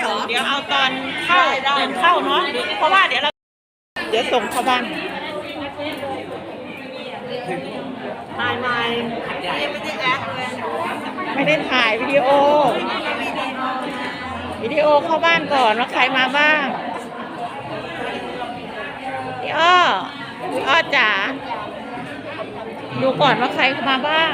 เหรอ เดี๋ยวเอาตอนเข้าเดินเข้าเนาะเพราะว่าเดี๋ยวเราเดี๋ยวส่งเข้าบ้านถ่ายใหม่ไม่ได้แอคเลยไม่ได้ถ่ายวิดีโอ วิดีโอเข้าบ้านก่อนว่าใครมาบ้างพี่อ้อพี่อ้อจ๋าดูก่อนว่าใครเข้ามาบ้าง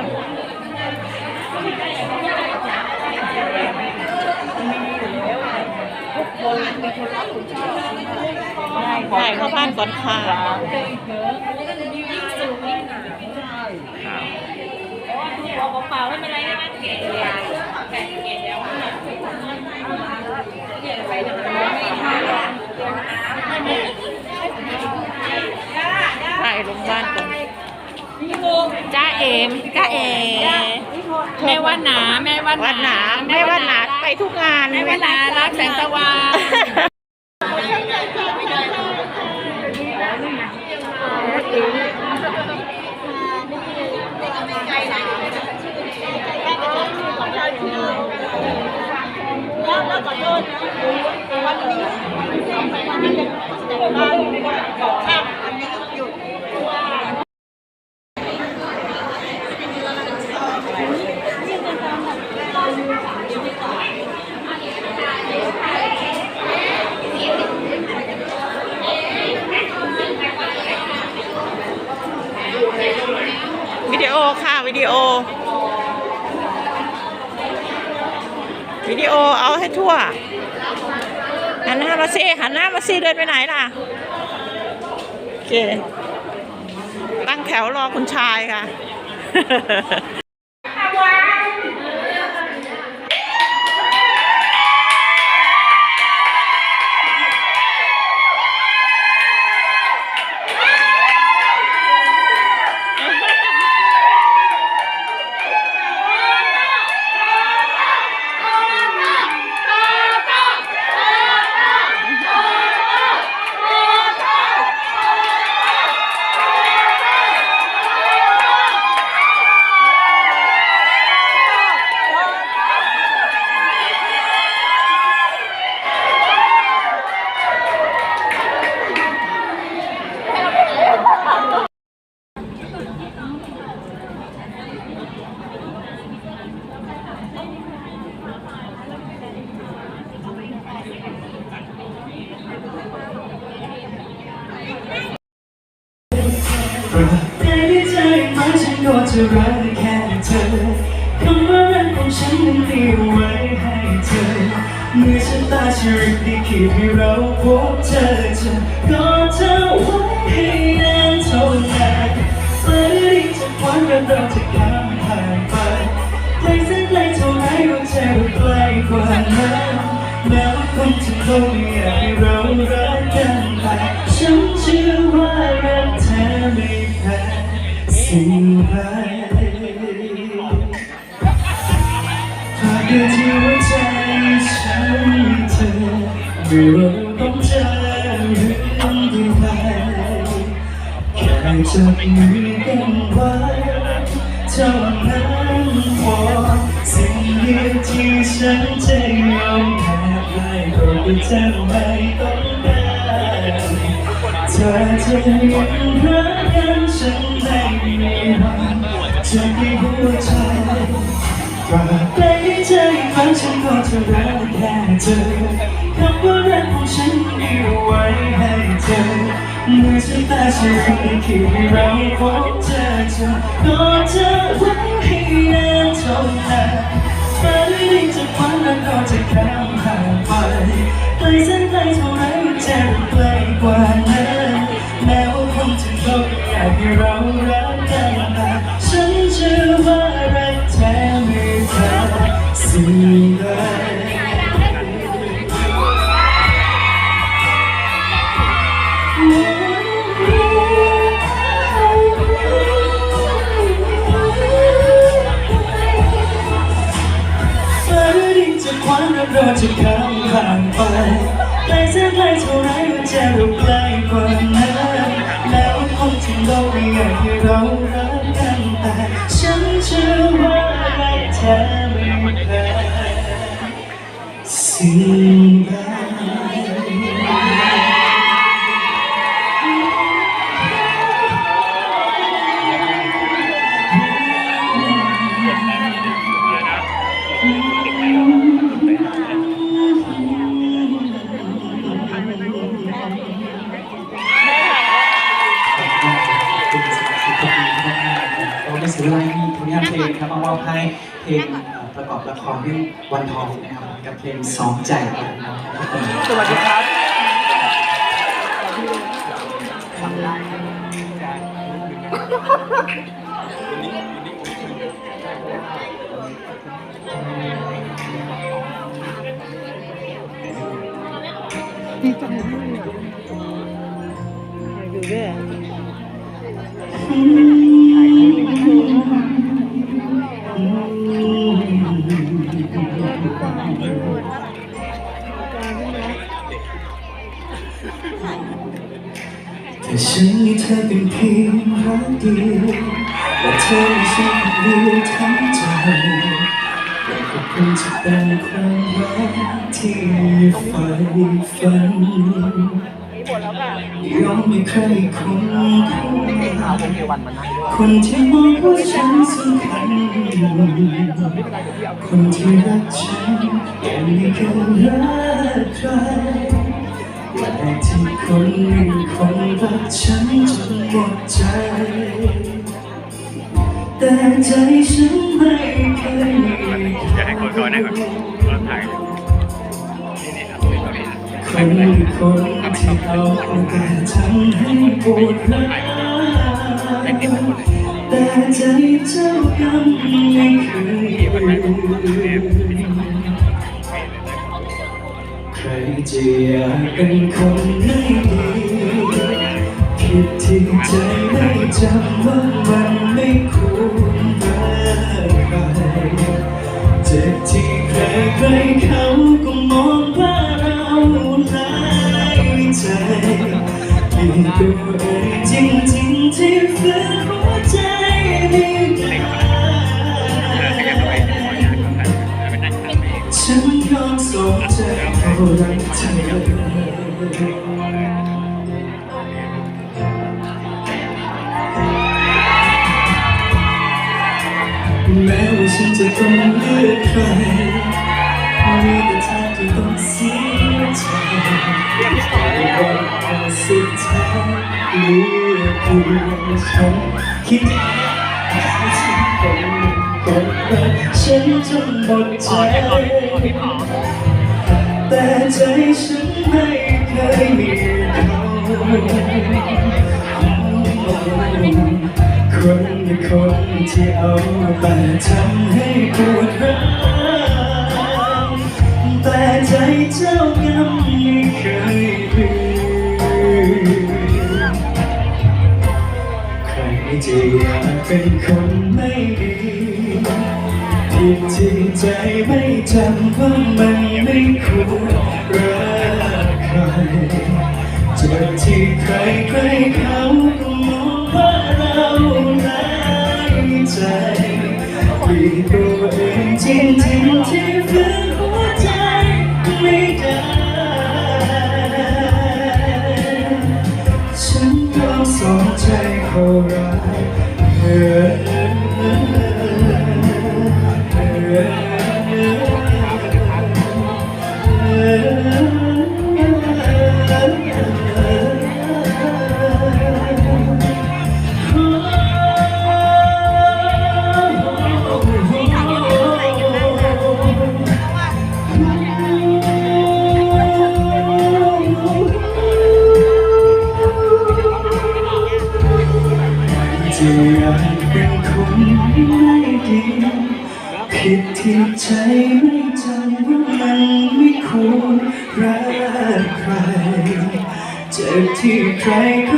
ถ่ายเข้าบ้านก่อนค่ะเปล่าไม่เป็นไรนะเก๋แก่เก๋แล้วถ่ายลงบ้านก่อนจ้าเอ๋มจ้าเอ๋แม่ว่าหนาแม่ว่าวัดหนาไม่วัดหนาไป ทุกงานแม่ว่าหนารักแสงตะวัน วิดีโอค่ะ วิดีโอ วิดีโอเอาให้ทั่ว หันหน้ามาซิหันหน้ามาซิเดินไปไหนล่ะ โอเค ตั้งแถวรอคุณชายค่ะ คนจ ก็คือเธอไม่ต้องการเธอจะยังรักกันฉันไม่มีวันจะมีหัวใจตราบใดที่เธองฝันฉันก็จะรักแค่เธอคำว่ารักของฉันมีไว้ให้เธอเมื่อฉันตาฉันได้คิดเราพบเจอเธอก็เธอไว้ให้นานเท่านั้นฝันดีจะฝันแล้ว ก็จะข้นไปไกลแสนไกลเท่าไร่ว่าจะไกลกว่านั้นแม้ว่าคงจะต้องอยากให้เรารักกันแต่ฉันเชื่อว่ารักแท้ไม่แพ้สิ่งใดฝันดีจควาแล้วเราจะข้า ไปใกลแสนไกลเท่าไรมันจะเราใกล้กว่านั้น ใจนะครับสวัสดีครับอยู่ด้วย ธอเป็นเพียงรักเดียวและเธอไม่ใช่คนเดียวทั้งใจแต่ก็คงจะเป็นความรักที่ใฝ่ฝันยอมให้ใครคนคนที่มองว่าฉันสำคัญคนที่รักฉันแต่ไม่เคยรักใคร แต่ที่คนหนึ่งคนรักฉันจนหมดใจ แต่ใจฉันไม่เคยมีอยาให้คนก่อนได้ก่อนก่อนถ่ายนี่นี่ครับนี่ตรงนี้นะคนหนึ่งคนที่เอาแต่ทำให้ปวดร้าวแต่ใจเจ้ากรรมไม่เคยลืม จะอยากเป็นคนไม่ดีผิดที่ใจไม่จำว่ามันไม่ควรรักใครเจ็บที่ใครใครเขาก็มองว่าเราหลายใจมีตัวเองายเหลือเพียงฉันคิดฉันคนนรักฉันจนหมดใจแต่ใจฉันไม่เคยมีเขาคนคนที่เอาแต่ทำให้ปวดร้าวแต่ใจเจ้ากรรมไม่เคย จะอยากเป็นคนไม่ดีผิดที่ใจไม่จำว่ามันไม่ควรรักใครเจอที่ใครใครเขาก็มองว่าเราหลายใจมีตัวเองจริง ใคร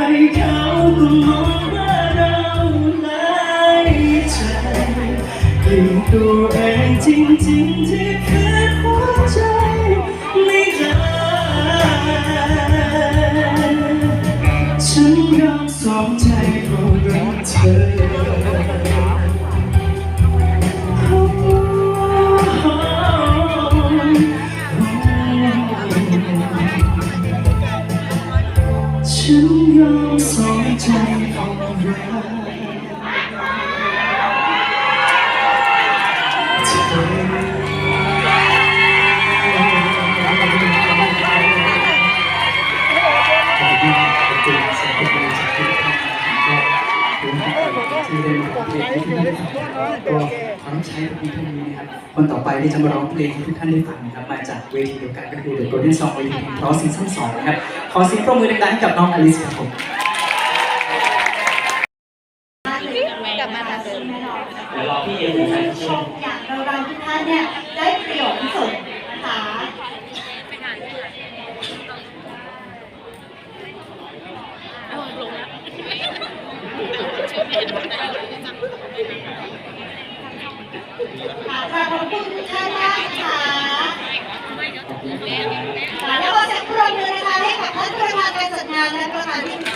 ที่จะมาร้องเพลงให้ทุกท่านได้ฟังนะครับมาจากเวทีเดียวกันก็คือเดอะโกลเด้นซองเวทีร้องซีซั่นสองนะครับขอเสียงปรบมือดังๆให้กับน้องอลิสครับผมกับมาทางเดิแน่นอนอย่างเราๆทุกท่านเนี่ยได้ประโยชน์ที่สุดนะคะลงแล้ว 娘，你过来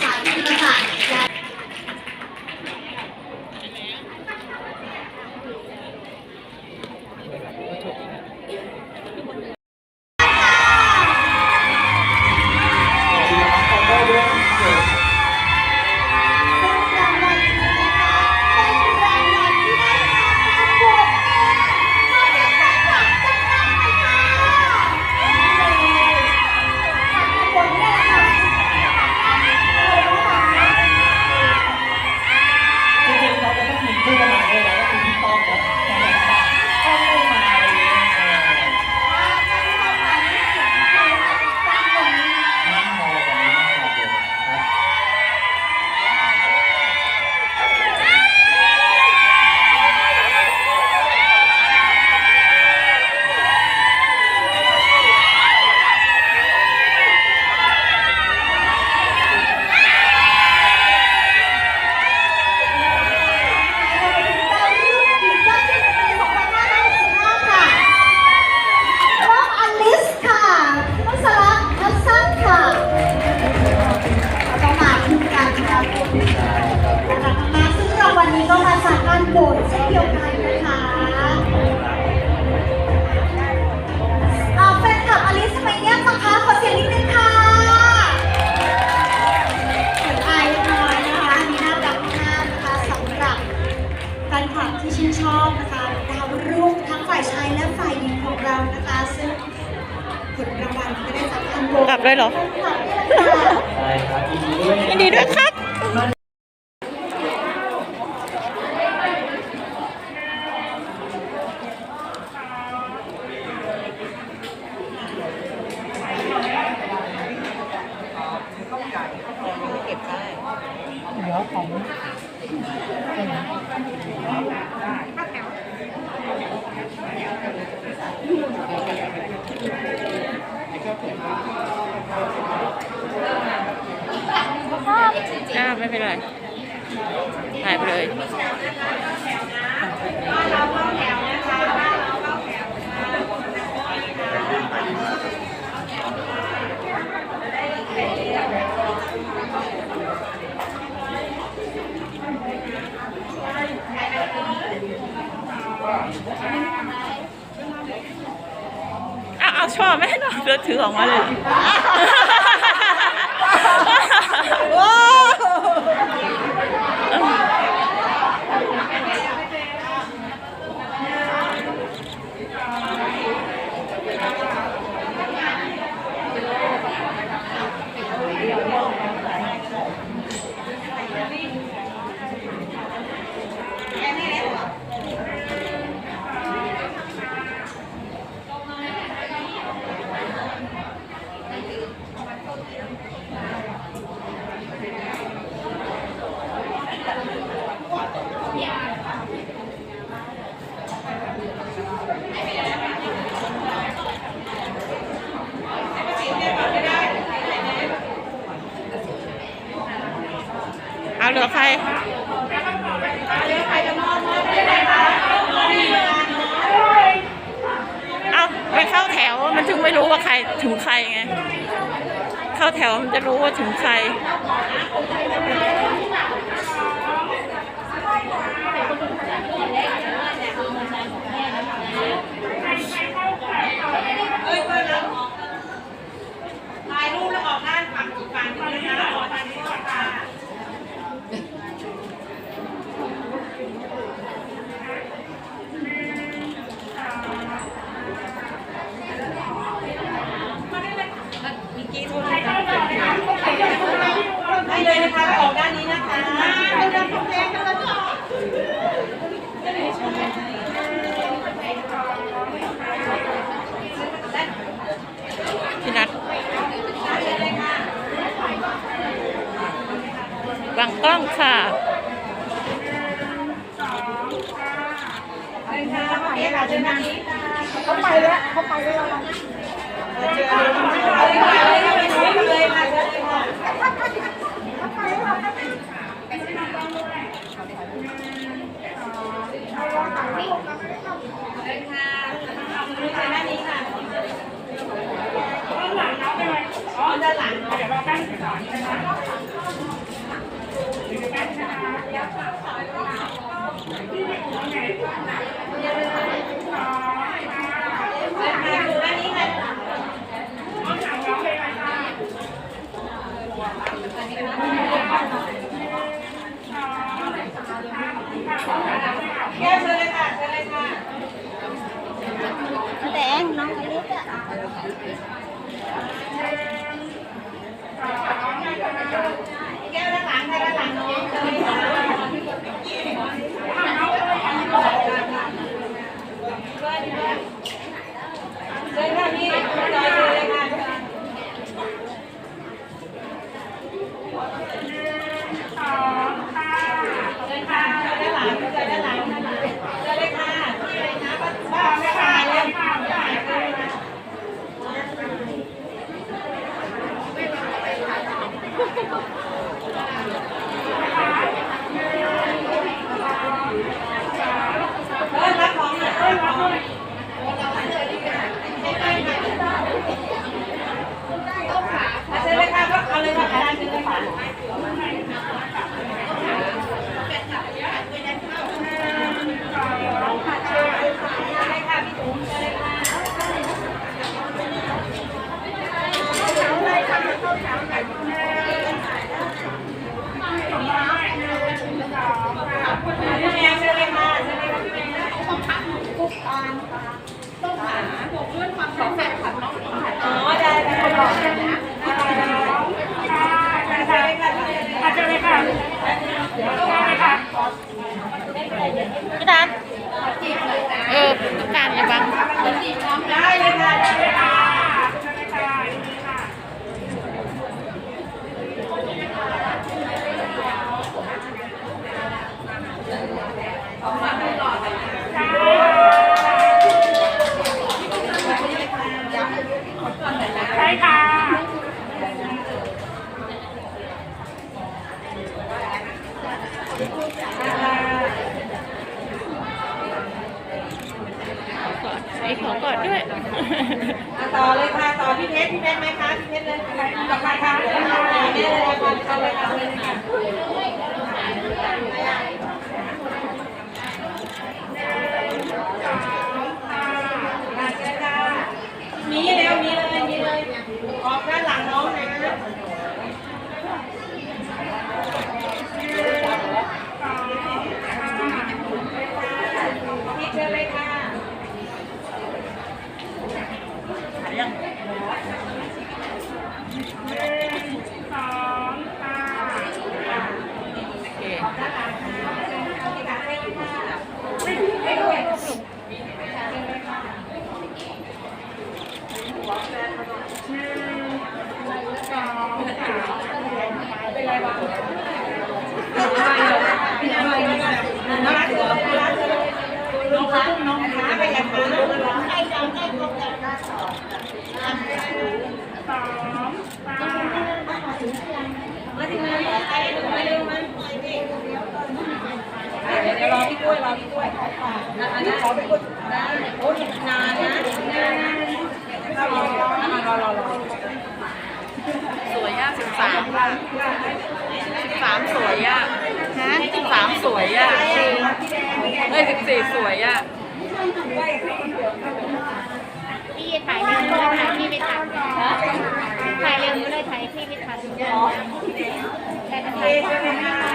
ด้วยเหรอ ยินดีด้วยครับ ไม่เป็นไรหายไปเลยเอาเชอบไหมเนาะเดี๋ยวถือออกมาเลยับใครเอาไปเข้าแถวมันถึงไม่รู้ว่าใครถึงใครไง เข้าแถวมันจะรู้ว่าถึงใคร ดานเออต้องการอย่าบังได้เลยค่ะได้เลยค่ะ ใช่ค่ะ ไอ้ขอกอดด้วย ต่อเลยค่ะ ต่อพี่เพชรพี่เพชรไหมคะพี่เพชรเลยต่อไปค่ะเดี๋ยวเราเอาเลยค่ะต่อาเลยค่ะมีแล้วมีเลยมีเลยออกด้านหลังน้องหน่อยนะพี่เชิญเลยค่ะ น้องรักเธอน้องรักเธอน้องรักน้องขาไปอย่าขาน้องรักให้จังให้ตรงกันมาถึงแล้วไปไปเร็วมัน เดี๋ยวรอพี่กล้วยรอพี่กล้วยอันนี้ขอไปกดได้โอ้ยนานนะนานรอรอรอรอรอสวยอะสิบสามสิบสามสวยอะฮะสิบสามสวยอะเอ้ยสิบสี่สวยอะพี่ถ่ายเร็วเลยถ่ายพี่ไม่ทันถ่ายเร็วเลยถ่ายพี่ไม่ทันแต่ถ่าย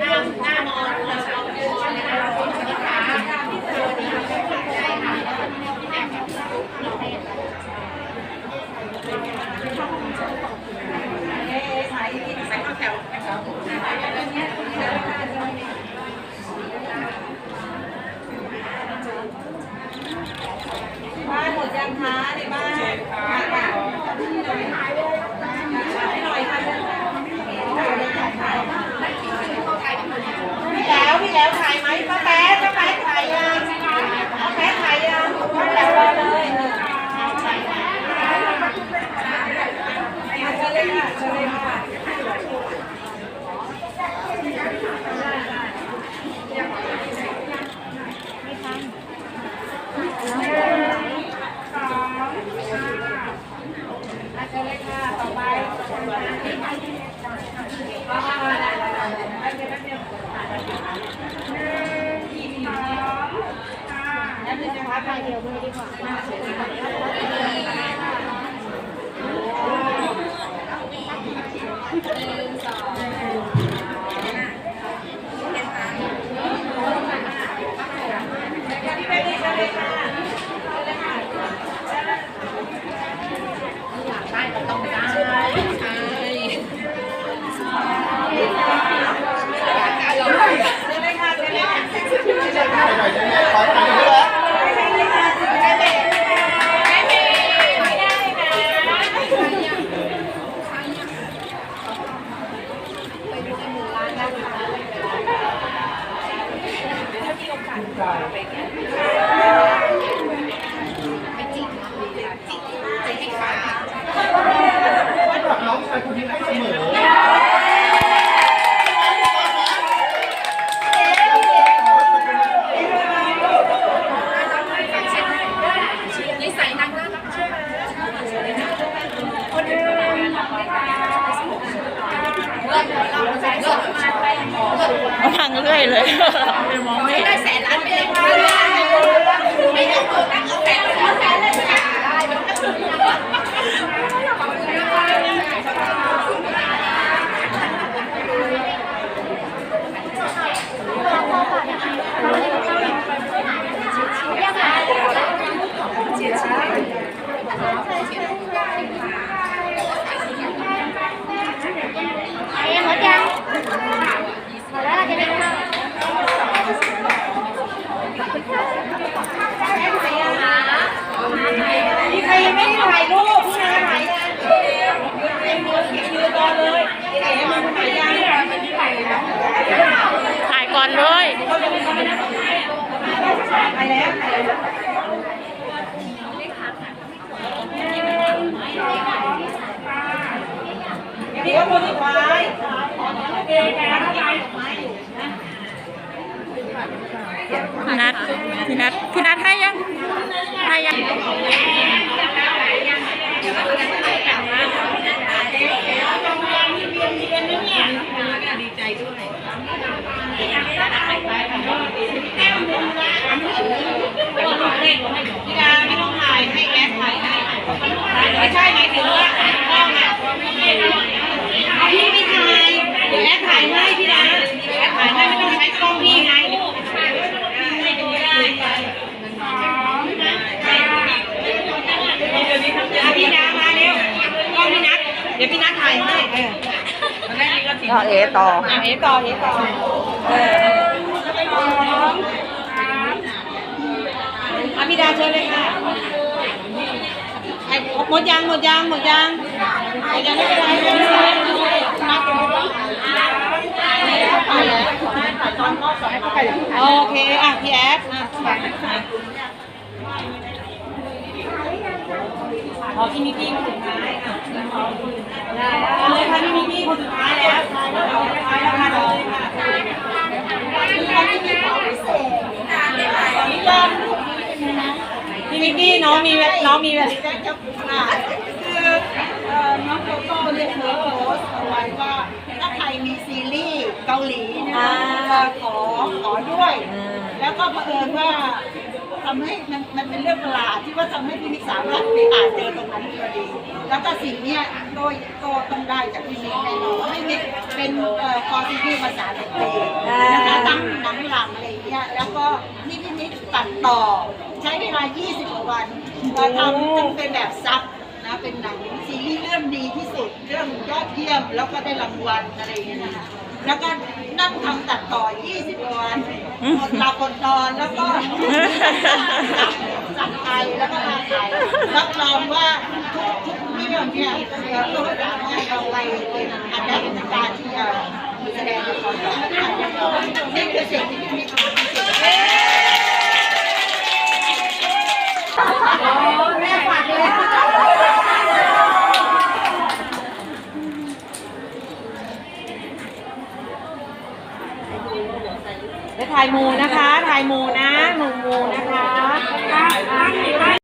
น่หน้ามอนเรา ต่อไปไปเดียวเลยดีกว่าไปเลยค่ะ พั ดี๋ยวพี่นัทถ่ายให้เออก็เอต่อ อะเอต่อเอต่อเอออะพี่ดาเชิญเลยค่ะไอ้หมดยางหมดยางหมดยางหมดยางไม่เป็นไรไม่เป็นไรนัดกันไม่ต้องโอเค อะพี่แอดอะ ขอพี่มิกกี้คนสุดท้ายอะได้เลยค่ะพี่มิกกี้คนสุดท้ายแล้วเอาสุดท้ายแล้วค่ะเลยค่ะพี่มิกกี้น้องมีน้องมีแบบคือเอ่อน้องโตโต้เนี่ยเคยโพสเอาไว้ว่าถ้าใครมีซีรีส์เกาหลีเนะจะขอขอด้วย แล้วก็เผอิญว่า ทำให้มันมันเป็นเรื่องประหลาดที่ว่าทำให้พี่มิกสามารถไปอ่านเจอตรงนั้นพอดี แล้วก็สิ่งเนี้ยโดยก็ต้องได้จากพี่มิกแน่นอนพี่มิกเป็นเอ่อคอซีรีส์ภาษาอังกฤษนะคะตั้งหนังหลังอะไรอย่างเงี้ยแล้วก็นี่พี่มิกตัดต่อ ใช้เวลา 20กว่าวันมาทำจนเป็นแบบซับนะเป็นหนังซีรีส์เรื่องดีที่สุดเรื่องยอดเยี่ยมแล้วก็ได้รางวัลอะไรอย่างเงี้ยนะคะ แล้วก็นั่งทำตัดต่อ 20วันอดหลับอดนอนแล้วก็จับไทยแล้วก็มาไทยรับรองว่าทุกทุกเรื่องเนี่ยเดี๋ยวต้องให้เราไปเป็นอันดับในการที่จะแสดงละครต่อนี่คือสิ่งที่มีความพิเศษแม่ฝากเลย และ ถ่ายมูนะคะ ถ่ายมูนะหนูมูนะคะ